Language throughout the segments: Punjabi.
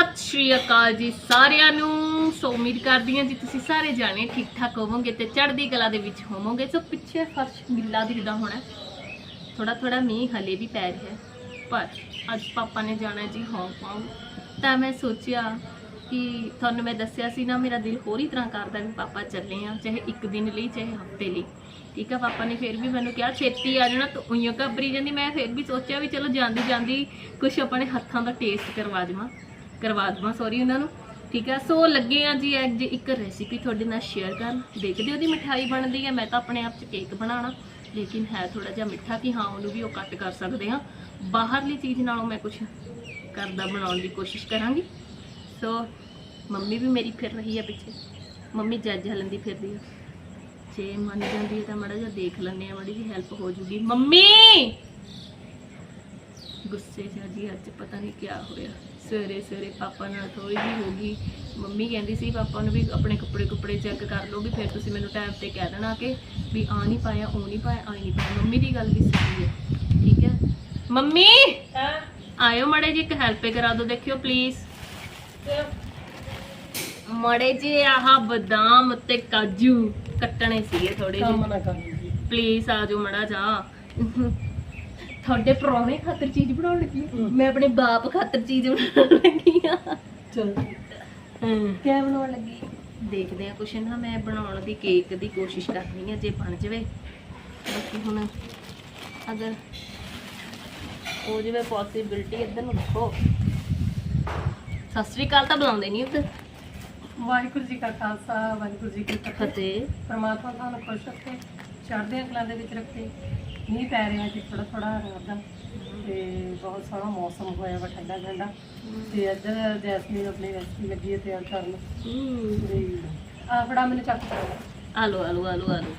ਸਤਿ ਸ਼੍ਰੀ ਅਕਾਲ ਜੀ ਸਾਰਿਆਂ ਨੂੰ। ਸੋ ਉਮੀਦ ਕਰਦੀ ਹਾਂ ਜੀ ਤੁਸੀਂ ਸਾਰੇ ਜਾਣੇ ਠੀਕ ਠਾਕ ਹੋਵੋਗੇ ਤੇ ਚੜ੍ਹਦੀ ਕਲਾ ਦੇ ਵਿੱਚ ਹੋਵੋਗੇ। ਸੋ ਪਿੱਛੇ ਫਰਸ਼ ਗਿੱਲਾ ਦਿਖਦਾ ਹੋਣਾ। ਥੋੜਾ ਥੋੜਾ ਮੀਂਹ ਹਲੇ ਵੀ ਪੈ ਰਿਹਾ ਪਰ ਅੱਜ ਪਾਪਾ ਨੇ ਜਾਣਾ ਜੀ ਹਾਂਗਕਾਂਗ ਤਾਂ ਮੈਂ ਸੋਚਿਆ ਕਿ ਤੁਹਾਨੂੰ ਮੈਂ ਦੱਸਿਆ ਸੀ ਨਾ, ਮੇਰਾ ਦਿਲ ਹੋਰ ਹੀ ਤਰ੍ਹਾਂ ਕਰਦਾ ਵੀ ਪਾਪਾ ਚੱਲੇ ਆ, ਚਾਹੇ ਇੱਕ ਦਿਨ ਲਈ, ਚਾਹੇ ਹਫ਼ਤੇ ਲਈ। ਠੀਕ ਆ, ਪਾਪਾ ਨੇ ਫਿਰ ਵੀ ਮੈਨੂੰ ਕਿਹਾ, ਛੇਤੀ ਆ ਜਾਣਾ, ਤੂੰ ਉਈਓ ਘਬਰੀ ਜਾਂਦੀ। ਮੈਂ ਫਿਰ ਵੀ ਸੋਚਿਆ ਵੀ ਚਲੋ ਜਾਂਦੀ ਜਾਂਦੀ ਕੁਝ ਆਪਣੇ ਹੱਥਾਂ ਦਾ ਟੇਸਟ ਕਰਵਾ ਦੇਵਾਂ। ਕਰਵਾ ਦੇਵਾਂ ਸੌਰੀ ਉਹਨਾਂ ਨੂੰ। ਠੀਕ ਹੈ? ਸੋ ਲੱਗੇ ਆ ਜੀ ਅੱਜ ਇੱਕ ਰੈਸਿਪੀ ਤੁਹਾਡੇ ਨਾਲ ਸ਼ੇਅਰ ਕਰਨ। ਦੇਖਦੇ ਉਹਦੀ ਮਿਠਾਈ ਬਣਦੀ ਹੈ, ਮੈਂ ਤਾਂ ਆਪਣੇ ਆਪ ਚ ਕੇਕ ਬਣਾਉਣਾ। ਲੇਕਿਨ ਹੈ ਥੋੜਾ ਜਿਹਾ ਮਿੱਠਾ ਕਿ ਹਾਂ, ਉਹਨੂੰ ਵੀ ਉਹ ਕੱਟ ਕਰ ਸਕਦੇ ਹਾਂ। ਬਾਹਰਲੀ ਚੀਜ਼ ਨਾਲੋਂ ਮੈਂ ਕੁਝ ਕਰਦਾ ਬਣਾਉਣ ਦੀ ਕੋਸ਼ਿਸ਼ ਕਰਾਂਗੀ। ਸੋ ਮੰਮੀ ਵੀ ਮੇਰੀ ਫਿਰ ਰਹੀ ਹੈ ਪਿੱਛੇ। ਮੰਮੀ ਜੱਜ ਹਲੰਦੀ ਫਿਰਦੀ ਹੈ। ਜੇ ਮੰਨ ਜਾਂਦੀ ਹੈ ਤਾਂ ਮੜਾ ਜਿਹਾ ਦੇਖ ਲੈਂਦੇ ਆ ਮੜੀ ਜੀ ਹੈਲਪ ਹੋ ਜੂਗੀ। ਮੰਮੀ! ਗੁੱਸੇ 'ਚ ਆ ਜੀ, ਅੱਜ ਪਤਾ ਨਹੀਂ ਕੀ ਹੋਇਆ। ਸਵੇਰੇ ਸਵੇਰੇ ਪਾਪਾ ਨਾਲ ਥੋੜੀ ਜਿਹੀ ਹੋ ਗਈ। ਮੰਮੀ ਕਹਿੰਦੀ ਸੀ ਪਾਪਾ ਨੂੰ ਵੀ ਆਪਣੇ ਕੱਪੜੇ ਕੁੱਪੜੇ ਚੈੱਕ ਕਰ ਲੋਗੇ ਫਿਰ ਤੁਸੀਂ ਮੈਨੂੰ ਟਾਈਮ ਤੇ ਕਹਿ ਦੇਣਾ ਕਿ ਵੀ ਆ ਨਹੀਂ ਪਾਇਆ ਉਹ ਨਹੀਂ ਪਾਇਆ ਆ ਨਹੀਂ ਪਾਇਆ। ਮੰਮੀ ਦੀ ਗੱਲ ਵੀ ਸਹੀ ਹੈ। ਠੀਕ ਹੈ? ਮੰਮੀ! ਆਇਓ ਮੜੇ ਜੀ ਇੱਕ ਹੈਲਪ ਕਰਾ ਦਿਓ ਦੇਖਿਓ ਪਲੀਜ਼ ਮੜੇ ਜੀ ਆਹ ਬਦਾਮ ਤੇ ਕਾਜੂ ਕੱਟਣੇ ਸੀਗੇ ਥੋੜੇ ਜਿਹੇ। ਪਲੀਜ਼ ਆ ਜਾਓ ਮੜਾ ਜਾ। ਤੁਹਾਡੇ ਪ੍ਰਾਹੁਣੇ ਖਾਤਰ ਚੀਜ਼ ਬਣਾਉਣ ਲੱਗੀ ਹਾਂ। ਮੈਂ ਆਪਣੇ ਬਾਪ ਖਾਤਰ ਚੀਜ਼ ਬਣਾਉਣ ਲੱਗੀ ਆ। ਚਲ। ਹਮ, ਕਿਆ ਬਣਾਉਣ ਲੱਗੀ? ਦੇਖਦੇ ਆ ਕੁਛ ਨਾ ਮੈਂ ਬਣਾਉਣ ਦੀ ਕੇਕ ਦੀ ਕੋਸ਼ਿਸ਼ ਕਰਨੀ ਆ ਜੇ ਬਣ ਜਵੇ। ਬਾਕੀ ਹੁਣ ਅਗਰ ਹੋ ਜਵੇ ਪੋਸਿਬਿਲਟੀ ਇੱਧਰ ਨੂੰ ਦੇਖੋ ਸਤਿ ਸ੍ਰੀ ਅਕਾਲ ਤਾਂ ਬੁਲਾਉਂਦੇ ਨਹੀਂ ਉੱਧਰ। ਵਾਹਿਗੁਰੂ ਜੀ ਕਾ ਖਾਲਸਾ ਵਾਹਿਗੁਰੂ ਜੀ ਕੀ ਫਤਿਹ। ਫਤਿਹ। ਪਰਮਾਤਮਾ ਤੁਹਾਨੂੰ ਖੁਸ਼ ਰੱਖੇ ਚੜ੍ਹਦੀਆਂ ਕਲਾਂ ਦੇ ਵਿੱਚ ਰੱਖੇ। ਮੀਂਹ ਪੈ ਰਿਹਾ ਜੀ ਥੋੜਾ ਥੋੜਾ ਰਾਤ ਦਾ ਤੇ ਬਹੁਤ ਸੋਹਣਾ ਮੌਸਮ ਹੋਇਆ ਵਾ ਠੰਡਾ ਠੰਡਾ। ਤੇ ਇੱਧਰ ਜੈਸਮੀਨ ਆਪਣੀ ਰੈਸਪੀ ਲੱਗੀ ਹੈ ਤਿਆਰ ਕਰਨ ਤੇ ਆ ਫੜਾ ਮੈਨੂੰ ਚੱਕ ਆਲੋ ਆਲੋ ਆਲੋ ਆਲੋ।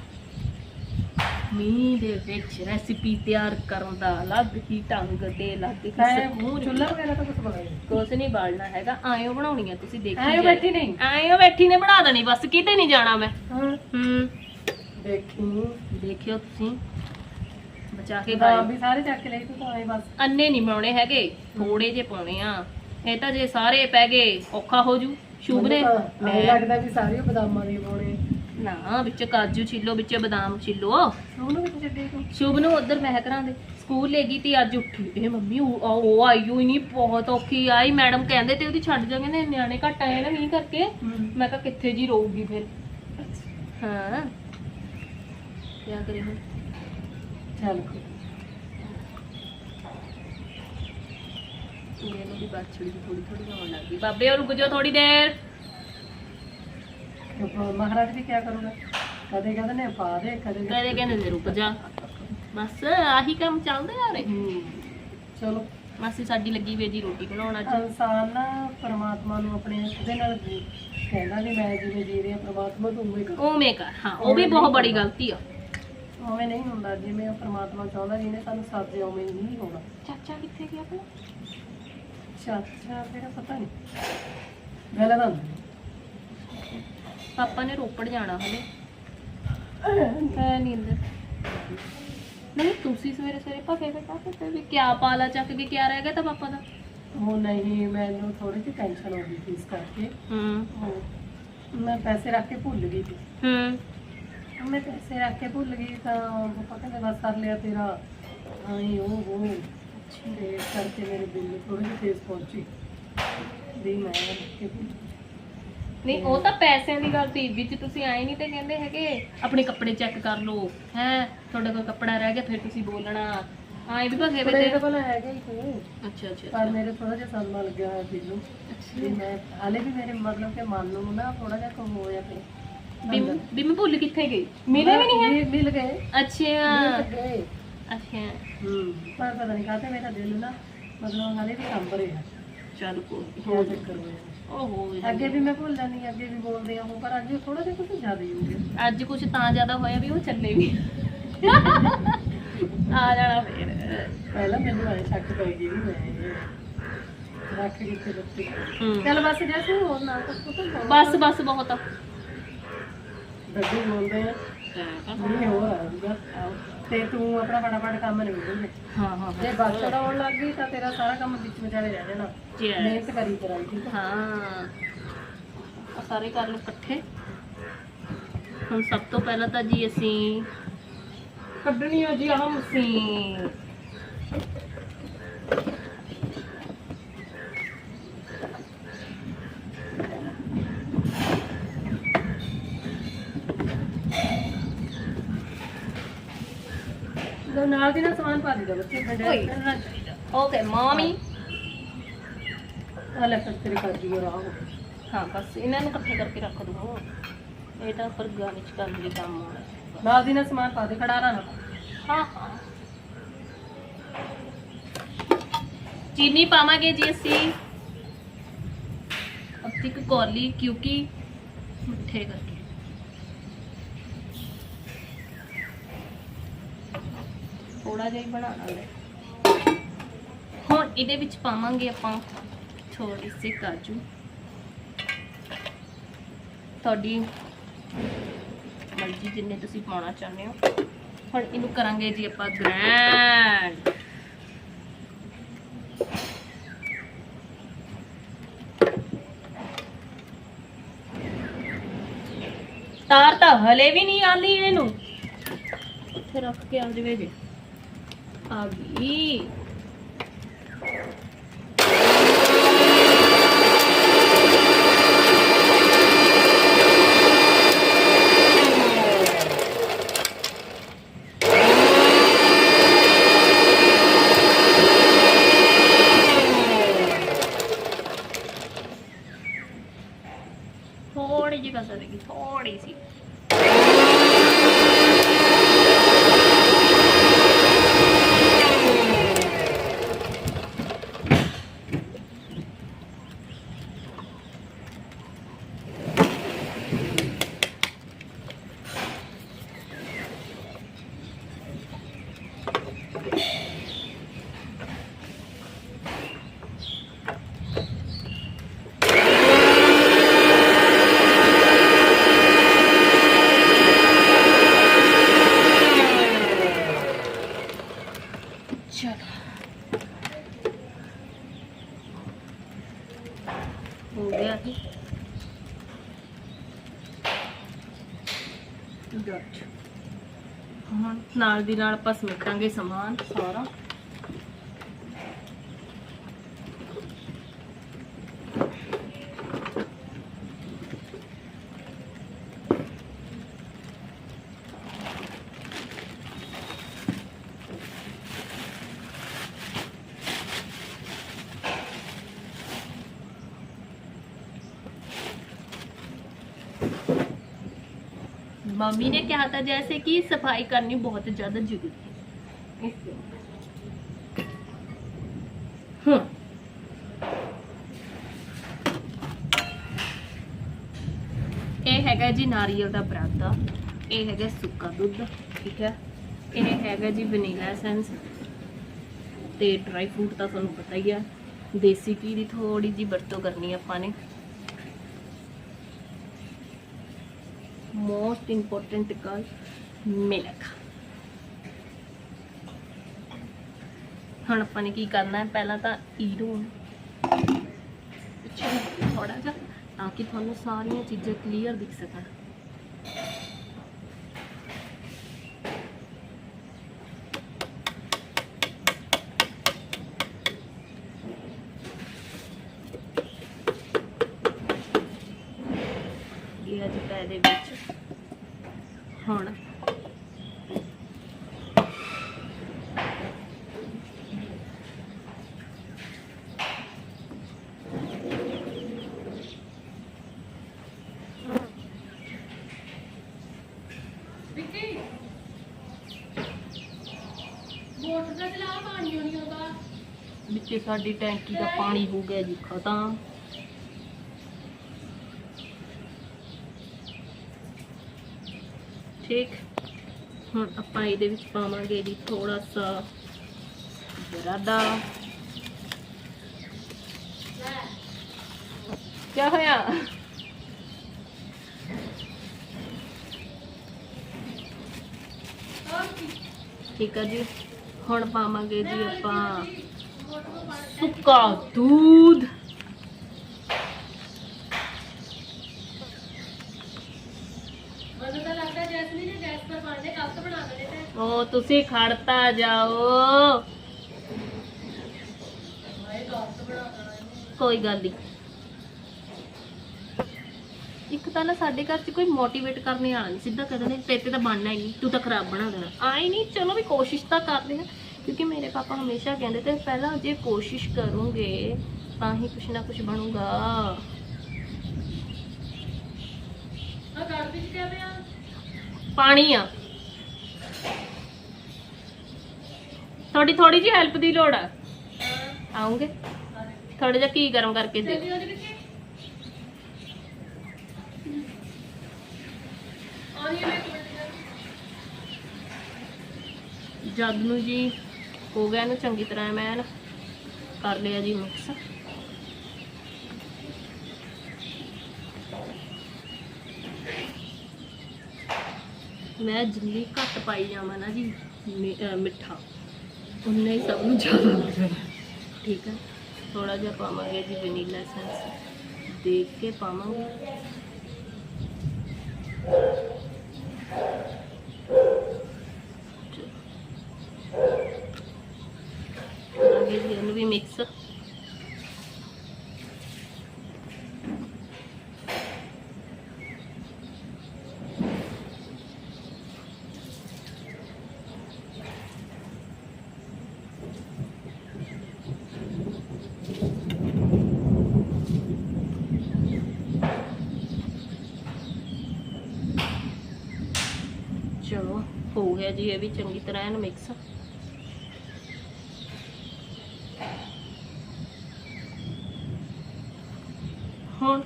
ਮੀਂਹ ਦੇ ਵਿੱਚ ਰੈਸਿਪੀ ਤਿਆਰ ਕਰਨ ਦਾ ਅਲੱਗ ਹੀ ਢੰਗ ਤੇ ਅਲੱਗ ਹੀ ਮੈਂ ਸਕੂਨ। ਚੁੱਲ੍ਹਾ ਵਗੈਰਾ ਤਾਂ ਕੁਝ ਬਣਾਇਆ ਕੁਛ ਨਹੀਂ ਬਾਲਣਾ ਹੈਗਾ ਆਇਓ ਬਣਾਉਣੀ ਆ ਤੁਸੀਂ ਦੇਖੀ ਐਂ ਬੈਠੀ ਨਹੀਂ। ਆਇਓ ਬੈਠੀ ਨੇ ਬਣਾ ਦੇਣੀ ਬਸ ਕਿਤੇ ਨਹੀਂ ਜਾਣਾ ਮੈਂ। ਹਾਂ। ਹੂੰ। ਦੇਖੀ। ਦੇਖਿਓ ਤੁਸੀਂ। ਬਚਾ ਕੇ ਬਦਾਮ ਖਾਓ ਵੀ ਸਾਰੇ ਚੱਕ ਕੇ ਲਈ ਤੂੰ ਤਾਂ ਆਏ ਬਸ। ਅੰਨੇ ਨਹੀਂ ਬਣਾਉਣੇ ਹੈਗੇ ਥੋੜੇ ਜੇ ਪਾਉਣੇ ਆ। ਇਹ ਤਾਂ ਜੇ ਸਾਰੇ ਪੈ ਗਏ ਔਖਾ ਹੋ ਜੂ। ਸ਼ੁਭ ਨੇ ਮੈਨੂੰ ਤਾਂ ਐਂ ਮੈਂ ਲੱਗਦਾ ਵੀ ਸਾਰੇ ਬਦਾਮਾਂ ਦੇ ਪਾਉਣੇ। ਨਾ ਵਿੱਚ ਕਾਜੂ ਛਿੱਲੋ ਵਿੱਚ ਬਦਾਮ ਛਿੱਲੋ। ਉਹਨੂੰ ਵਿੱਚ ਛੱਡੇ ਤੂੰ? ਸ਼ੁਭ ਨੂੰ ਉਧਰ ਮਹਿਕਰਾਂ ਦੇ। ਸਕੂਲ ਲੈ ਗਈ ਤੇ ਅੱਜ ਉੱਠੀ। ਇਹ ਮੰਮੀ ਉਹ ਉਹ ਆਈ ਹੋਈ ਨਹੀਂ ਬਹੁਤ ਔਖੀ ਆਈ। ਮੈਡਮ ਕਹਿੰਦੇ ਤੇ ਉਹਦੀ ਛੱਡ ਜਾਂਗੇ ਨੇ ਨਿਆਣੇ ਘੱਟ ਆਏ ਨਾ ਮੀਂਹ ਕਰਕੇ। ਮੈਂ ਕਿਹਾ ਕਿੱਥੇ ਜੀ ਰਹੂਗੀ ਫਿਰ। ਹਾਂ। ਕੀ ਕਰੇ ਹੁਣ? ਚੱਲ। ਇਹਨੂੰ ਵੀ ਬਾਛੜੀ ਥੋੜੀ ਥੋੜੀ ਆਉਣ ਲੱਗ ਗਈ। ਬਾਬੇ ਉਹ ਰੁਕ ਜਾਓ ਥੋੜੀ ਦੇਰ। ਕੋਈ ਮਹਾਰਾਜ ਵੀ ਕੀ ਕਰੂਗਾ? ਕਦੇ ਕਹਿੰਦੇ ਨੇ ਪਾ ਦੇ ਕਦੇ ਕਦੇ ਕਹਿੰਦੇ ਨੇ ਰੁਕ ਜਾ। ਬਸ ਆਹੀ ਕੰਮ ਚੱਲਦੇ ਆ ਰਹੇ ਹੂੰ। ਚਲੋ। ਮਾਸੀ ਸਾਡੀ ਲੱਗੀ ਵੇ ਜੀ ਰੋਟੀ ਬਣਾਉਣ ਅੱਜ। ਇਨਸਾਨ ਨਾ ਪਰਮਾਤਮਾ ਨੂੰ ਆਪਣੇ ਉਹਦੇ ਨਾਲ ਕਹਿੰਦਾ ਵੀ ਮੈਂ ਜਿਵੇਂ ਜੀ ਰਿਹਾ ਪਰਮਾਤਮਾ ਤੂੰ ਉਵੇਂ ਕਰ। ਉਵੇਂ ਕਰ ਹਾਂ ਉਹ ਵੀ ਬਹੁਤ ਬੜੀ ਗਲਤੀ ਆ। ਉਵੇਂ ਨਹੀਂ ਹੁੰਦਾ ਜਿਵੇਂ ਉਹ ਪਰਮਾਤਮਾ ਚਾਹੁੰਦਾ ਜਿਹਨੇ ਸਾਨੂੰ ਸਾਜੇ ਉਵੇਂ ਨਹੀਂ ਹੋਣਾ। ਚਾਚਾ ਕਿੱਥੇ ਗਿਆ ਆਪਣਾ ਚਾਚਾ ਤੇਰਾ ਪਤਾ ਨਹੀਂ ਪਹਿਲਾਂ ਤਾਂ ਪਾਪਾ ਨੇ ਰੋਪੜ ਜਾਣਾ ਹਲੇ। ਹੈ ਅੰਦਰ। ਨਹੀਂ ਤੁਸੀਂ ਸਵੇਰੇ ਸਵੇਰੇ ਭਗੇ ਵੇ ਕਾਹਤੇ ਵੀ ਕਿਆ ਪਾਲਾ ਚੱਕ ਕੇ ਕਿਆ ਰਹਿ ਗਿਆ ਤਾਂ ਪਾਪਾ ਦਾ? ਉਹ ਨਹੀਂ ਮੈਨੂੰ ਥੋੜੀ ਜਿਹੀ ਟੈਨਸ਼ਨ ਹੋ ਗਈ ਸੀ ਇਸ ਕਰਕੇ। ਹੂੰ। ਮੈਂ ਪੈਸੇ ਰੱਖ ਕੇ ਭੁੱਲ ਗਈ ਸੀ। ਹੂੰ। ਮੈਂ ਪੈਸੇ ਰੱਖ ਕੇ ਭੁੱਲ ਗਈ ਤਾਂ ਪਾਪਾ ਕਹਿੰਦੇ ਬਸ ਕਰ ਲਿਆ ਤੇਰਾ। ਆਈ ਉਹ ਉਹ ਤੇ ਇਸ ਕਰਕੇ ਮੇਰੇ ਬਿੱਲ ਥੋੜੀ ਜਿਹੀ ਤੇਜ਼ ਪਹੁੰਚੀ। ਵੀ ਮੈਂ ਰੱਖ ਕੇ ਭੁੱਲ ਗਈ। ਨਹੀਂ ਉਹ ਤਾਂ ਪੈਸਿਆਂ ਦੀ ਗੱਲ ਸੀ ਵਿੱਚ ਤੁਸੀਂ ਆਏ ਨਹੀਂ ਤੇ ਕਹਿੰਦੇ ਹੈਗੇ ਆਪਣੇ ਕੱਪੜੇ ਚੈੱਕ ਕਰ ਲਓ ਹੈ ਤੁਹਾਡਾ ਕੋਈ ਕੱਪੜਾ ਰਹਿ ਗਿਆ ਫਿਰ ਤੁਸੀਂ ਬੋਲਣਾ। ਆਏ ਵੀ ਭਗੇ ਵੇ ਕੱਪੜੇ ਤੇ। ਤਾਂ ਭਲਾ ਹੈਗਾ ਹੀ ਤੂੰ ਅੱਛਾ ਅੱਛਾ ਪਰ ਮੇਰੇ ਥੋੜਾ ਜਿਹਾ ਸਦਮਾ ਲੱਗਿਆ ਹੋਇਆ ਬਿੱਲ ਨੂੰ। ਵੀ ਮੈਂ ਹਾਲੇ ਵੀ ਮੇਰੇ ਮਤਲਬ ਕਿ ਮਨ ਨੂੰ ਨਾ ਥੋੜਾ ਜਿਹਾ ਕਮ ਹੋਇਆ ਪਿਆ ਬਿਮ ਬਿਮ ਭੁੱਲ ਕਿੱਥੇ ਗਈ ਮਿਲੇ ਵੀ ਨਹੀਂ ਹੈ ਮਿਲ- ਮਿਲ ਗਏ ਅੱਛਾ ਮਿਲ ਗਏ ਅੱਛਾ ਹੂੰ ਪਰ ਪਤਾ ਨਹੀਂ ਕਾਹਤੇ ਮੇਰਾ ਦਿਲ ਨਾ ਮਤਲਬ ਹਾਲੇ ਵੀ ਕੰਬ ਰਿਹਾ ਚੱਲ ਕੋਈ ਹੋ ਚੱਕਰ ਹੋਇਆ ਓਹੋ ਅੱਗੇ ਵੀ ਮੈਂ ਭੁੱਲ ਜਾਂਦੀ ਅੱਗੇ ਵੀ ਬੋਲਦੀ ਹਾਂ ਪਰ ਅੱਜ ਥੋੜਾ ਜਿਹਾ ਕੁਝ ਜ਼ਿਆਦਾ ਹੀ ਹੋ ਗਿਆ ਅੱਜ ਕੁਝ ਤਾਂ ਜ਼ਿਆਦਾ ਹੋਇਆ ਵੀ ਉਹ ਚੱਲੇ ਵੀ ਆ ਜਾਣਾ ਫੇਰ ਪਹਿਲਾਂ ਮੈਨੂੰ ਐ ਸ਼ੱਕ ਪੈ ਗਈ ਵੀ ਮੈਂ ਇਹ ਰੱਖ ਕੇ ਕਿੱਥੇ ਦਿੱਤੀ ਹੂੰ। ਚੱਲ ਬਸ ਜੈਸੇ ਹੋਰ ਨਾ ਕੁਝ ਪਤਾ ਬਸ ਬਸ ਬਹੁਤ ਗੱਡੀ ਬੋਲਦੇ ਆ। ਨਹੀਂ ਆ ਜੂਗਾ ਤੇ ਤੂੰ ਆਪਣਾ ਫਟਾਫਟ ਕੰਮ ਨਿਬੇੜ ਦੇ ਹਾਂ ਹਾਂ ਜੇ ਬਸ ਚਲਾਉਣ ਲੱਗ ਗਈ ਤਾਂ ਤੇਰਾ ਸਾਰਾ ਕੰਮ ਵਿੱਚ ਵਿਚਾਲੇ ਰਹਿ ਜਾਣਾ। ਮਿਹਨਤ ਕਰੀ ਕਰਾਈ ਠੀਕ ਹਾਂ। ਆ ਸਾਰੇ ਕਰ ਲਓ ਇਕੱਠੇ। ਹੁਣ ਸਭ ਤੋਂ ਪਹਿਲਾਂ ਤਾਂ ਜੀ ਅਸੀਂ ਕੱਢਣੀ ਆ ਜੀ ਆਹ ਮਸ਼ੀਨ। ਨਾਲ ਦੀ ਨਾਲ ਸਮਾਨ ਪਾ ਦਿੱਤਾ ਬੱਚੇ ਓਏ। ਖੰਡੇ ਕਰਨਾ ਚਾਹੀਦਾ ਓਕੇ ਮਾਮੀ ਆ ਲੈ ਫਿਰ ਤੇਰੇ ਕਰ ਦਿਓ ਰਾਹ ਹਾਂ ਬਸ ਇਹਨਾਂ ਨੂੰ ਇਕੱਠੇ ਕਰਕੇ ਰੱਖ ਦੂੰਗਾ ਇਹ ਤਾਂ ਪਰ ਗਾਣੇ ਚ ਕਰਨ ਲਈ ਕੰਮ ਆਉਣਾ ਨਾਲ ਦੀ ਨਾਲ ਸਮਾਨ ਪਾ ਦੇ ਖੜਾਰਾ ਨਾ ਪਾ। ਹਾਂ ਹਾਂ। ਚੀਨੀ ਪਾਵਾਂਗੇ ਜੀ ਅਸੀਂ। ਅੱਧੀ ਕੁ ਕੌਲੀ ਕਿਉਂਕਿ ਮਿੱਠੇ ਕਰਕੇ। ਥੋੜਾ ਜਿਹਾ ਹੀ ਬਣਾਉਣਾ ਹੈ ਹੁਣ ਇਹਦੇ ਵਿੱਚ ਪਾਵਾਂਗੇ ਆਪਾਂ ਥੋੜੀ ਜਿਹੀ ਕਾਜੂ। ਤੁਹਾਡੀ ਮਰਜ਼ੀ ਜਿੰਨੇ ਤੁਸੀਂ ਪਾਉਣਾ ਚਾਹੁੰਦੇ ਹੋ। ਹੁਣ ਇਹਨੂੰ ਕਰਾਂਗੇ ਜੀ ਆਪਾਂ ਗ੍ਰੈਂਡ ਤਾਰ ਤਾਂ ਹਲੇ ਵੀ ਨਹੀਂ ਆਂਦੀ ਇਹਨੂੰ। ਉੱਥੇ ਰੱਖ ਕੇ ਆ ਜਵੇ ਜੇ। ਆ ਗਈ ਥੋੜੀ ਜਿਹੀ ਕਸਰ ਰਹੀ ਥੋੜੀ ਸੀ ਚਲੋ ਹੋ ਗਿਆ ਜੀ ਗੁੱਡ ਹੁਣ ਨਾਲ ਦੀ ਨਾਲ ਆਪਾਂ ਸਮੇਟਾਂਗੇ ਸਮਾਨ ਸਾਰਾ। मम्मी ने कहा था जैसे कि सफाई करनी बहुत ज्यादा जरूरी है इसलिए। हम्म ਇਹ ਹੈਗਾ ਜੀ ਨਾਰੀਅਲ ਦਾ ਪਰਾਂਠਾ ਇਹ ਹੈਗਾ ਸੁੱਕਾ ਦੁੱਧ ਠੀਕ ਹੈ ਇਹ ਹੈਗਾ ਜੀ ਵਨੀਲਾ ਐਸੈਂਸ ਤੇ ਡਰਾਈ ਫਰੂਟ ਤਾਂ ਤੁਹਾਨੂੰ ਪਤਾ ਹੀ ਆ ਦੇਸੀ ਘੀ ਦੀ ਥੋੜੀ ਜੀ ਵਰਤੋਂ ਕਰਨੀ ਆ ਆਪਾਂ ਨੇ ਮੋਸਟ ਇੰਪੋਰਟੈਂਟ ਗੱਲ ਮਿਲਕ ਹੁਣ ਆਪਾਂ ਨੇ ਕੀ ਕਰਨਾ ਹੈ? ਪਹਿਲਾਂ ਤਾਂ ਈਰੂ ਪਿੱਛੇ ਥੋੜਾ ਜਿਹਾ ਤਾਂ ਕਿ ਤੁਹਾਨੂੰ ਸਾਰੀਆਂ ਚੀਜ਼ਾਂ ਕਲੀਅਰ ਦਿਖ ਸਕਣ। ਇਹ ਅੱਜ ਪੈ ਦੇ ਵਿੱਚ ਹੁਣ ਵਿੱਚ ਸਾਡੀ ਟੈਂਕੀ ਦਾ ਪਾਣੀ ਹੋ ਗਿਆ ਜੀ ਖਤਮ। ਠੀਕ। ਹੁਣ ਆਪਾਂ ਇਹਦੇ ਵਿੱਚ ਪਾਵਾਂਗੇ ਜੀ ਥੋੜਾ ਸਾ ਜਰਾਦਾ। ਕੀ ਹੋਇਆ? ਠੀਕ ਆ ਜੀ। ਹੁਣ ਪਾਵਾਂਗੇ ਜੀ ਆਪਾਂ ਸੁੱਕਾ ਦੁੱਧ ਮੈਨੂੰ ਤਾਂ ਲੱਗਦਾ ਜੈਸਮੀਨ ਨੇ ਗੈਸ ਪਰ ਬਣਦੇ ਕੱਲ ਤੋਂ ਬਣਾ ਦੇਣੇ ਤੇ ਉਹ ਤੁਸੀਂ ਖੜਤਾ ਜਾਓ। ਕੋਈ ਗੱਲ ਨਹੀਂ ਇੱਕ ਤਾਂ ਨਾ ਸਾਡੇ ਘਰ 'ਚ ਕੋਈ ਮੋਟੀਵੇਟ ਕਰਨੇ ਵਾਲਾ ਨਹੀਂ ਸਿੱਧਾ ਕਹਿੰਦੇ ਨੇ ਤੇਰੇ ਤੇ ਤਾਂ ਬਣਨਾ ਹੀ ਨਹੀਂ ਤੂੰ ਤਾਂ ਖਰਾਬ ਬਣਾ ਦੇਣਾ। ਆਈ ਨਹੀਂ ਚਲੋ ਵੀ ਕੋਸ਼ਿਸ਼ ਤਾਂ ਕਰਦੇ ਹਾਂ ਕਿਉਂਕਿ ਮੇਰੇ ਪਾਪਾ ਹਮੇਸ਼ਾ ਕਹਿੰਦੇ ਤੇ ਪਹਿਲਾਂ ਜੇ ਕੋਸ਼ਿਸ਼ ਕਰੋਗੇ ਤਾਂ ਹੀ ਕੁਛ ਨਾ ਕੁਛ ਬਣੂਗਾ। ਆ ਵਿੱਚ ਕਿਵੇਂ ਆ? ਪਾਣੀ ਆ। ਤੁਹਾਡੀ ਥੋੜੀ ਜਿਹੀ ਹੈਲਪ ਦੀ ਲੋੜ ਆ। ਆਉਂਗੇ। ਥੋੜਾ ਜਿਹਾ ਕੀ ਗਰਮ ਕਰਕੇ ਦੇ। ਜਦ ਨੂੰ ਜੀ ਹੋ ਗਿਆ ਇਹਨੂੰ ਚੰਗੀ ਤਰ੍ਹਾਂ ਮੈਂ ਨਾ ਕਰ ਲਿਆ ਜੀ ਮਿਕਸ ਮੈਂ ਜਿੰਨੀ ਘੱਟ ਪਾਈ ਜਾਵਾਂ ਨਾ ਜੀ ਮਿੱਠਾ। ਉਨਾ ਹੀ ਸਭ ਨੂੰ ਜ਼ਿਆਦਾ ਠੀਕ ਹੈ ਥੋੜਾ ਜਿਹਾ ਪਾਵਾਂਗੇ ਜੀ ਵਨੀਲਾ ਐਸੈਂਸ ਦੇਖ ਕੇ ਪਾਵਾਂਗੇ ਕਰਾਂਗੇ ਜੀ ਇਹਨੂੰ ਵੀ ਮਿਕਸ ਚਲੋ ਹੋ ਗਿਆ ਜੀ, ਇਹ ਵੀ ਚੰਗੀ ਤਰ੍ਹਾਂ ਇਹਨੂੰ ਮਿਕਸ ਹੁਣ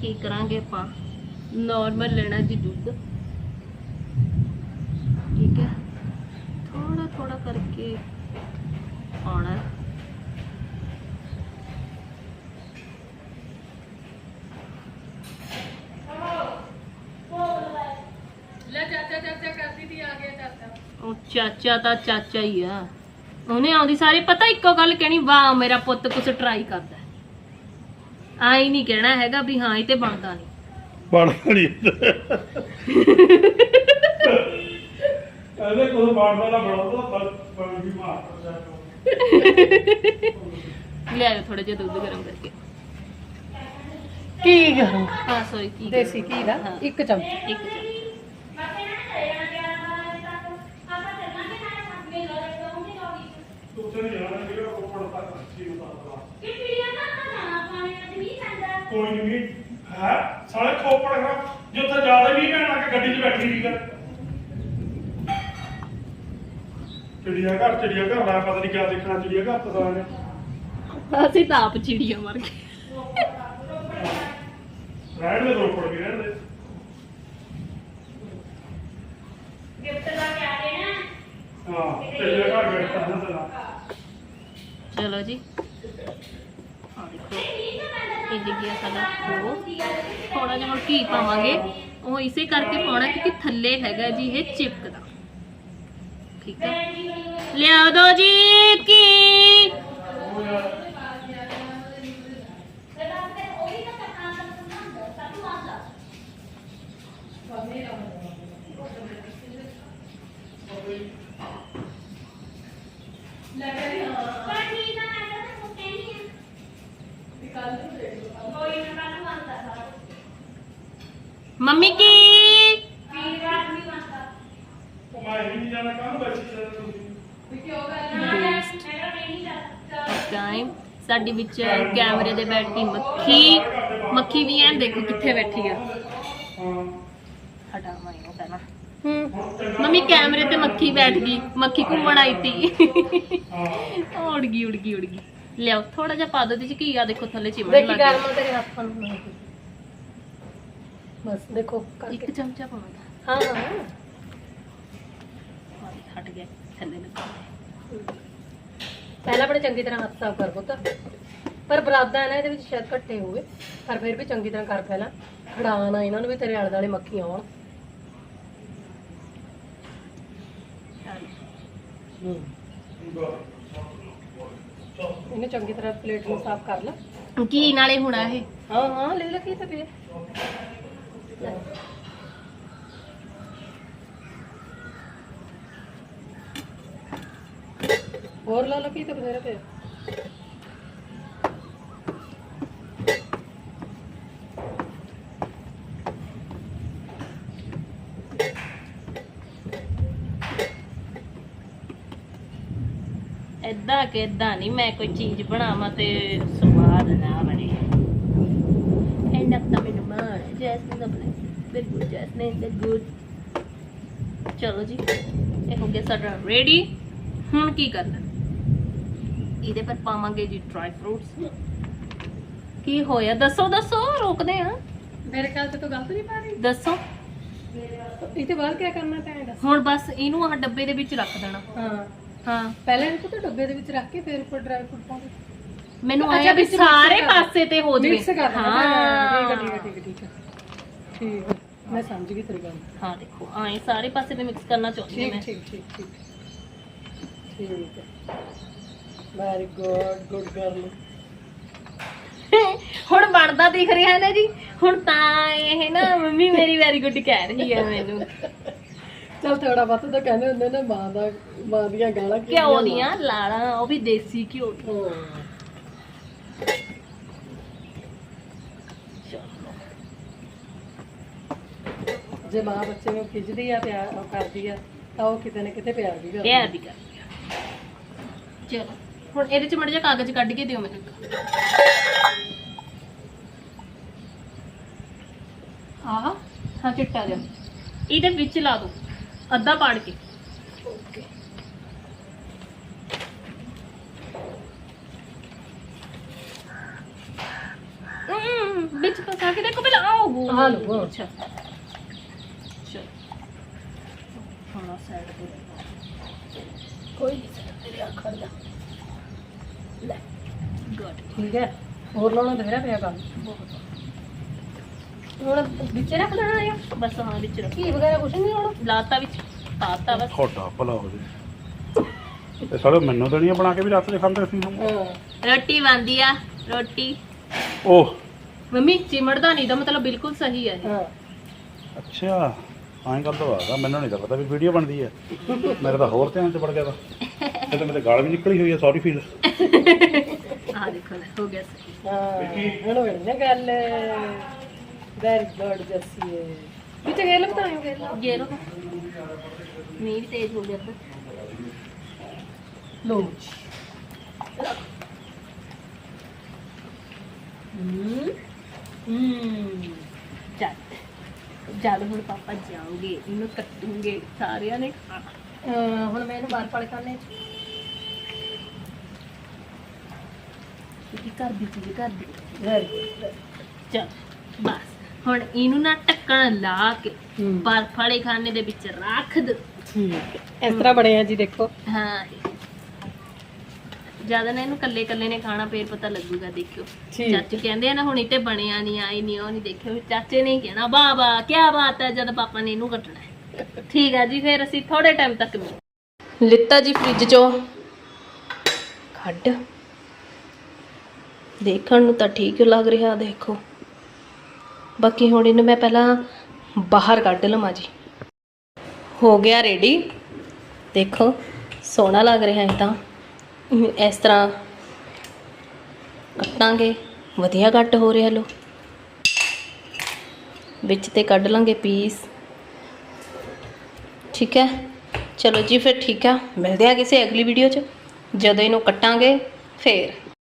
ਕੀ ਕਰਾਂਗੇ ਆਪਾਂ? ਨਾਰਮਲ ਲੈਣਾ ਜੀ ਦੁੱਧ। ਠੀਕ ਹੈ? ਥੋੜਾ ਥੋੜਾ ਕਰਕੇ ਆਉਣਾ ਹੈ। ਲੈ ਚਾਚਾ ਚਾਚਾ ਕਰਦੀ ਤੀ ਆ ਗਿਆ ਚਾਚਾ ਉਹ ਚਾਚਾ ਤਾਂ ਚਾਚਾ ਹੀ ਆ। ਉਹਨੇ ਆਉਂਦੀ ਸਾਰੀ ਪਤਾ ਇੱਕੋ ਗੱਲ ਕਹਿਣੀ ਵਾਹ ਮੇਰਾ ਪੁੱਤ ਕੁਛ ਟਰਾਈ ਕਰਦਾ ਆਈ ਨਹੀਂ ਕਹਿਣਾ ਹੈਗਾ ਵੀ ਹਾਂ ਇਹ ਤੇ ਬਣਦਾ ਨਹੀਂ। ਬਣਦਾ ਨਹੀਂ। ਇਹਦੇ ਕੋਲ ਬਣਦਾ ਨਾ ਬਣਾਉਂਦਾ ਪਰ ਪਰ ਵੀ ਮਾਰਦਾ ਲਿਆਓ ਥੋੜਾ ਜਿਹਾ ਦੁੱਧ ਗਰਮ ਕਰਕੇ। ਕੀ ਗਰਮ? ਹਾਂ ਸੌਰੀ ਕੀ ਦੇਸੀ ਘੀ ਦਾ? ਹਾਂ। ਇੱਕ ਚਮਚ। ਇੱਕ ਚਮਚ। ਉੱਥੇ ਨਹੀਂ ਜਾਣਾ ਜਿਹੜਾ ਕੋਪੜ ਤੱਕ ਅੱਛੀ ਹੁੰਦਾ ਕੋਈ ਨਹੀਂ ਹੈ? ਸਾਲੇ ਖੋਪੜ ਖਾ ਜੇ ਉੱਥੇ ਜ਼ਿਆਦਾ ਨਹੀਂ ਪੈਣਾ ਕਿ ਗੱਡੀ 'ਚ ਬੈਠੀ ਰਹੀ ਕਰ ਚਿੜੀਆ ਘਰ ਚਿੜੀਆ ਘਰ ਦਾ ਪਤਾ ਨਹੀਂ ਕਿਆ ਦੇਖਣਾ ਚਿੜੀਆ ਘਰ ਪਤਾ ਨਹੀਂ ਅਸੀਂ ਤਾਂ ਆਪ ਚਿੜੀਆਂ ਮਰ ਗਏ। ਰਹਿਣ ਦੇ ਰੋਪੜ ਵੀ ਰਹਿਣ ਦੇ। ਹਾਂ ਚਿੜੀਆ ਘਰ ਬੈਠਾ ਨਾ ਤੇਰਾ। ਚਲੋ ਜੀ ਆ ਦੇਖੋ ਇਹ ਜਿਗਿਆ ਸਾਡਾ ਹੋ ਥੋੜਾ ਜਿਹਾ ਹੁਣ ਘੀ ਪਾਵਾਂਗੇ ਉਹ ਇਸੇ ਕਰਕੇ ਪਾਉਣਾ ਕਿਉਂਕਿ ਥੱਲੇ ਹੈਗਾ ਜੀ ਇਹ ਚਿਪਕਦਾ ਠੀਕ ਹੈ ਲਿਆਓ ਦੋ ਜੀ ਘੀ ਮੰਮੀ ਕੀ ਉਹ ਮੈਂ ਹੀ ਨਹੀਂ ਜਾਣਾ ਕਾਹਨੂੰ ਬੈਠੀ ਜਾਣਾ ਤੁਸੀਂ ਟਾਈਮ ਸਾਡੀ ਵਿੱਚ ਕੈਮਰੇ ਦੇ ਬੈਠੀ ਮੱਖੀ ਮੱਖੀ ਵੀ ਐਂ ਦੇਖੋ ਕਿੱਥੇ ਬੈਠੀ ਆ। ਮੰਮੀ ਕੈਮਰੇ ਤੇ ਮੱਖੀ ਬੈਠ ਗਈ ਮੱਖੀ ਘੁੰਮਣ ਆਈ ਤੀ। ਉੜ ਗਈ ਉੜ ਗਈ ਉੜ ਗਈ। ਲਿਆਓ ਥੋੜਾ ਜਿਹਾ ਪਾ ਦੋ ਤੇ ਘੀ ਆ ਦੇਖੋ ਥੱਲੇ ਚਿਮਣ ਦੇਖੀ ਲੱਗ ਗਿਆ। ਗਰਮ ਤੇਰੇ ਹੱਥਾਂ ਨੂੰ ਕੇ। ਬਸ ਦੇਖੋ ਇੱਕ ਕਰਕੇ ਚਮਚਾ ਪਾਉਣਾ ਹਾਂ ਹਾਂ। ਹਾਂ ਹਟ ਗਿਆ ਥੱਲੇ ਲੱਗਾ। ਪਹਿਲਾਂ ਆਪਣੇ ਚੰਗੀ ਤਰ੍ਹਾਂ ਹੱਥ ਸਾਫ਼ ਕਰ ਪੁੱਤ। ਪਰ ਬਰਾਦਾ ਨਾ ਇਹਦੇ ਵਿੱਚ ਸ਼ਾਇਦ ਘੱਟੇ ਹੋਵੇ। ਪਰ ਫਿਰ ਵੀ ਚੰਗੀ ਤਰ੍ਹਾਂ ਕਰ ਪਹਿਲਾਂ। ਖੜਾ ਨਾ ਇਹਨਾਂ ਨੂੰ ਵੀ ਤੇਰੇ ਆਲੇ ਦੁਆਲੇ ਮੱਖੀਆਂ ਆਉਣ। ਹੂੰ ਇਹਨੂੰ ਚੰਗੀ ਤਰ੍ਹਾਂ ਪਲੇਟ ਨੂੰ ਸਾਫ਼ ਕਰ ਲਾ। ਕੀ ਨਾਲੇ ਹੋਣਾ ਇਹ? ਹਾਂ ਹਾਂ ਲੈ ਲੈ ਕੀ ਤਾਂ ਲੈ। ਹੋਰ ਲਾ ਲਾ ਕੀ ਤਾਂ ਬਥੇਰਾ ਪਿਆ। ਏਦਾਂ ਕਿ ਏਦਾਂ ਨਹੀਂ ਮੈਂ ਕੋਈ ਚੀਜ਼ ਬਣਾਵਾਂ ਤੇ ਸਵਾਦ ਨਾ ਬਣੇ। ਐਂਡ ਅਪ ਤਾਂ ਮੈਨੂੰ ਮਾਰ ਜੈਸਮੀਨ ਦਾ ਬਣੇ ਵੈਰੀ ਗੁੱਡ ਜੈਸਮੀਨ ਦਾ ਗੁੱਡ ਚਲੋ ਜੀ ਇਹ ਹੋ ਗਿਆ ਸਾਡਾ ਰੈਡੀ ਹੁਣ ਕੀ ਕਰਨਾ? ਇਹਦੇ ਪਰ ਪਾਵਾਂਗੇ ਜੀ ਡਰਾਈ ਫਰੂਟਸ ਕੀ ਹੋਇਆ? ਦੱਸੋ ਦੱਸੋ ਰੋਕਦੇ ਆ। ਮੇਰੇ ਖਿਆਲ ਤੇ ਤੂੰ ਗਲਤ ਨਹੀਂ ਪਾ ਰਹੀ। ਦੱਸੋ। ਇਹ ਤੋਂ ਬਾਅਦ ਕੀ ਕਰਨਾ ਤੈਂ ਦੱਸ। ਹੁਣ ਬਸ ਇਹਨੂੰ ਆਹ ਡੱਬੇ ਦੇ ਵਿੱਚ ਰੱਖ ਦੇਣਾ। ਹਾਂ। ਹਾਂ। ਪਹਿਲਾਂ ਇਹਨੂੰ ਤਾਂ ਡੱਬੇ ਦੇ ਵਿੱਚ ਰੱਖ ਕੇ ਫਿਰ ਉੱਪਰ ਡਰਾਈ ਫਰੂਟ ਪਾਉਂਦੇ। ਮੈਨੂੰ ਅੱਛਾ, ਆਇਆ ਵੀ ਵਿੱਚ mix ਸਾਰੇ ਕਰ। ਪਾਸੇ ਤੇ ਹੋ ਜਵੇ। ਮਿਕਸ ਕਰ ਦੇਣਾ। ਹਾਂ ਠੀਕ ਹੈ ਠੀਕ ਹੈ ਠੀਕ ਹੈ ਠੀਕ ਹੈ ਮੈਂ ਸਮਝ ਗਈ ਤੇਰੀ ਗੱਲ। ਹਾਂ ਦੇਖੋ ਆਏ ਸਾਰੇ ਪਾਸੇ ਤੇ ਮਿਕਸ ਕਰਨਾ ਚਾਹੁੰਦੀ ਹਾਂ ਠੀਕ ਮੈਂ। ਠੀਕ ਠੀਕ ਠੀਕ। ਠੀਕ ਹੈ ਵੈਰੀ ਗੁੱਡ ਗੁੱਡ ਗਰਲ ਹੁਣ ਬਣਦਾ ਦਿਖ ਰਿਹਾ ਨਾ ਜੀ। ਹੁਣ ਤਾਂ ਇਹ ਨਾ ਮੰਮੀ ਮੇਰੀ ਵੈਰੀ ਗੁੱਡ ਕਹਿ ਰਹੀ ਹੈ ਮੈਨੂੰ। ਚਲ ਥੋੜਾ ਬਹੁਤ ਤਾਂ ਕਹਿੰਦੇ ਹੁੰਦੇ ਨੇ ਮਾਂ ਦਾ ਮਾਂ ਦੀਆਂ ਗਾਲਾਂ ਘਿਓ ਦੀਆਂ ਲਾਲਾਂ ਉਹ ਵੀ ਦੇਸੀ ਘਿਓ। ਦੀਆਂ। ਜੇ ਮਾਂ ਬੱਚੇ ਨੂੰ ਖਿੱਚਦੀ ਆ ਪਿਆਰ ਉਹ ਕਰਦੀ ਆ ਤਾਂ ਉਹ ਕਿਤੇ ਨਾ ਕਿਤੇ ਪਿਆਰ ਵੀ ਕਰਦੀ ਪਿਆਰ ਦੀ ਗੱਲ ਚਲੋ ਹੁਣ ਇਹਦੇ ਚ ਮੜ ਜਾ ਕਾਗਜ਼ ਕੱਢ ਕੇ ਦਿਓ ਮੈਨੂੰ ਇੱਕ। ਆਹ ਹਾਂ ਚਿੱਟਾ ਜਿਹਾ। ਇਹਦੇ ਵਿੱਚ ਲਾ ਦੋ। ਅੱਧਾ ਪਾੜ ਕੇ। ਓਕੇ ਵਿੱਚ ਫਸਾ ਕੇ ਦੇਖੋ ਪਹਿਲਾਂ। ਆਓ ਆਹ ਲਓ। ਅੱਛਾ। ਚਲੋ। ਥੋੜਾ ਸਾਈਡ ਤੇ ਕੋਈ ਨਹੀਂ ਤੇ ਰੱਖ ਖੜ ਜਾ। ਲੈ। ਗੁੱਡ ਠੀਕ ਹੈ। ਹੋਰ ਲਾਉਣਾ ਬਥੇਰਾ ਪਿਆ ਕੰਮ। ਬਹੁਤ। ਹੁਣ ਵਿੱਚ ਰੱਖ ਦੇਣਾ ਆ। ਬਸ ਹਾਂ ਵਿੱਚ ਰੱਖ। ਕੀ ਵਗੈਰਾ ਕੁਛ ਨਹੀਂ ਲਾਉਣਾ? ਲਾਤਾ ਵਿੱਚ। ਪਾਤਾ ਬਸ। ਤੁਹਾਡਾ ਭਲਾ ਹੋ ਜੇ। ਤੇ ਸਾਰੇ ਮੈਨੂੰ ਦੇਣੀਆਂ ਬਣਾ ਕੇ ਵੀ ਰਾਤ ਦੇ ਖਾਂਦੇ ਸੀ। ਹਾਂ ਰੋਟੀ ਬਣਦੀ ਆ ਰੋਟੀ। ਓਹ। ਮੰਮੀ ਚਿਮੜਦਾ ਨਹੀਂ ਦਾ ਮਤਲਬ ਬਿਲਕੁਲ ਸਹੀ ਹੈ ਇਹ। ਹਾਂ। ਅੱਛਾ ਐਂ ਗੱਲ ਤਾਂ ਵਾਦਾ ਮੈਨੂੰ ਨਹੀਂ ਤਾਂ ਪਤਾ ਵੀ ਵੀਡੀਓ ਬਣਦੀ ਹੈ ਮੇਰੇ ਤਾਂ ਹੋਰ ਧਿਆਨ ਚ ਵੜ ਗਿਆ ਤਾ ਇਹ ਤਾਂ ਮੇਰੇ ਗਾਲ ਵੀ ਨਿਕਲੀ ਹੋਈ ਹੈ ਸੌਰੀ ਫੀਲ ਆਹ ਦੇਖੋ ਲੈ ਹੋ ਗਿਆ ਸਹੀ। ਹਾਂ ਹੁਣ ਹੋਣੀ ਨਾ ਗੱਲ। ਵੈਰੀ ਗੁੱਡ ਜੱਸੀ ਵਿੱਚ ਗੇਲ ਬਤਾਇਓ ਗੇਲ। ये ਮੀਂਹ ਵੀ ਹੁਣ ਪਾਪਾ ਜਾਉਂਗੇ ਇਹਨੂੰ ਕੱਟੂਗੇ ਸਾਰਿਆਂ ਨੇ ਖਾਣਾ। ਹੁਣ ਮੈਂ ਇਹਨੂੰ ਬਾਹਰ ਪੜ ਕਰਨੇ ਕੀ ਕਰ ਦਿੱਤੀ ਜੀ ਕਰ ਦਿੱਤੀ ਚੱਲ ਬਸ। ਹੁਣ ਇਹਨੂੰ ਨਾ ਟੱਕਣ ਲਾ ਕੇ ਬਰਫ ਵਾਲੇ ਖਾਨੇ ਦੇ ਵਿੱਚ ਰੱਖ ਦਿੱਤੀ ਠੀਕ ਇਸ ਤਰ੍ਹਾਂ ਬਣਿਆ ਜੀ ਦੇਖੋ। ਹਾਂ। ਜ਼ਿਆਦਾ ਨਾ ਇਹਨੂੰ ਕੱਲੇ ਕੱਲੇ ਨੇ ਖਾਣਾ ਫੇਰ ਪਤਾ ਲੱਗੂਗਾ ਦੇਖਿਓ। ਠੀਕ। ਚਾਚੂ ਕਹਿੰਦੇ ਆ ਨਾ ਹੁਣ ਇੱਥੇ ਬਣਿਆ ਨਹੀਂ ਆਈ ਨਹੀਂ ਉਹ ਨਹੀਂ ਦੇਖਿਓ। ਚਾਚੇ ਨੇ ਹੀ ਕਹਿਣਾ ਵਾਹ ਵਾਹ ਕੀ ਬਾਤ ਹੈ ਜਦ ਪਾਪਾ ਨੇ ਇਹਨੂੰ ਕੱਟਣਾ ਹੈ। ਠੀਕ ਹੈ ਜੀ ਫਿਰ ਅਸੀਂ ਥੋੜੇ ਟਾਈਮ ਤੱਕ ਮਿਲ ਲਿੱਤਾ ਜੀ ਫ੍ਰਿਜ ਚੋਂ। ਕੱਢ ਦੇਖਣ ਨੂੰ ਤਾਂ ਠੀਕ ਲੱਗ ਰਿਹਾ ਦੇਖੋ। ਬਾਕੀ ਹੁਣ ਇਹਨੂੰ ਮੈਂ ਪਹਿਲਾਂ ਬਾਹਰ ਕੱਢ ਲਵਾਂ ਜੀ। ਹੋ ਗਿਆ ਰੈਡੀ ਦੇਖੋ, ਸੋਹਣਾ ਲੱਗ ਰਿਹਾ ਹੈ ਤਾਂ। ਇਸ ਤਰ੍ਹਾਂ ਕੱਟਾਂਗੇ। ਵਧੀਆ ਕੱਟ ਹੋ ਰਿਹਾ ਲੋ। ਵਿੱਚ ਤੇ ਕੱਢ ਲਾਂਗੇ ਪੀਸ ਠੀਕ ਹੈ? ਚਲੋ ਜੀ, ਫਿਰ ਠੀਕ ਆ। ਮਿਲਦੇ ਆ ਕਿਸੇ ਅਗਲੀ ਵੀਡੀਓ 'ਚ। ਜਦੋਂ ਇਹਨੂੰ ਕੱਟਾਂਗੇ, ਫੇਰ।